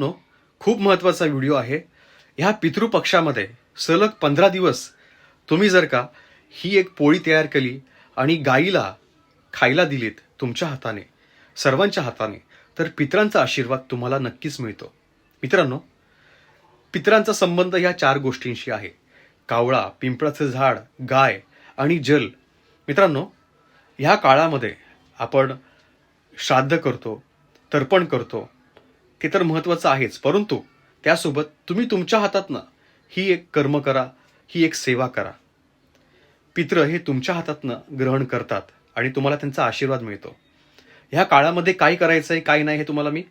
No खूप महत्त्वाचा video आहे. ह्या पितृपक्षामध्ये सलग पंधरा दिवस तुम्ही जर का ही एक पोळी तयार केली आणि गाईला खायला दिलीत तुमच्या हाताने सर्वांच्या हाताने तर पितरांचा आशीर्वाद तुम्हाला नक्कीच मिळतो. मित्रांनो पितरांचा संबंध ह्या चार गोष्टींशी आहे. कावळा पिंपळाचं झाड गाय आणि जल. मित्रांनो ह्या काळामध्ये आपण श्राद्ध करतो तर्पण करतो ते तर महत्वाचं आहेच. परंतु त्यासोबत तुम्ही तुमच्या हातातनं ही एक कर्म करा ही एक सेवा करा. पित्र हे तुमच्या हातातनं ग्रहण करतात आणि तुम्हाला त्यांचा आशीर्वाद मिळतो. ह्या काळामध्ये काय करायचं आहे काय नाही हे तुम्हाला मी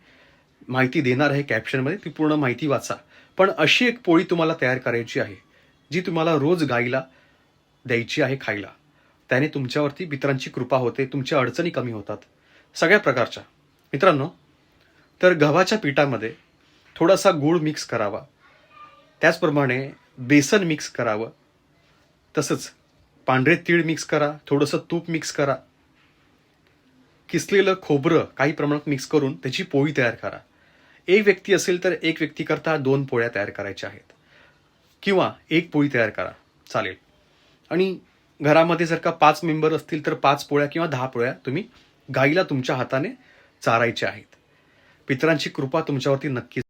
माहिती देणार आहे कॅप्शनमध्ये ती पूर्ण माहिती वाचा. पण अशी एक पोळी तुम्हाला तयार करायची आहे जी तुम्हाला रोज गाईला द्यायची आहे खायला. त्याने तुमच्यावरती मित्रांची कृपा होते तुमच्या अडचणी कमी होतात. सगळ्या प्रकारच्या. मित्रांनो तर गव्हाच्या पिठामध्ये थोडासा गूळ मिक्स करावा. त्याचप्रमाणे बेसन मिक्स करावं. तसंच पांढरे तीळ मिक्स करा थोडंसं तूप मिक्स करा. किसलेलं खोबरं काही प्रमाणात मिक्स करून त्याची पोळी तयार करा. एक व्यक्ती असेल तर एक व्यक्तीकरता दोन पोळ्या तयार करायच्या आहेत. किंवा एक पोळी तयार करा. चालेल. आणि घरामध्ये जर का पाच मेंबर असतील तर पाच पोळ्या किंवा दहा पोळ्या तुम्ही गाईला तुमच्या हाताने चारायच्या आहेत. पितरांची कृपा तुमच्यावरती नक्कीच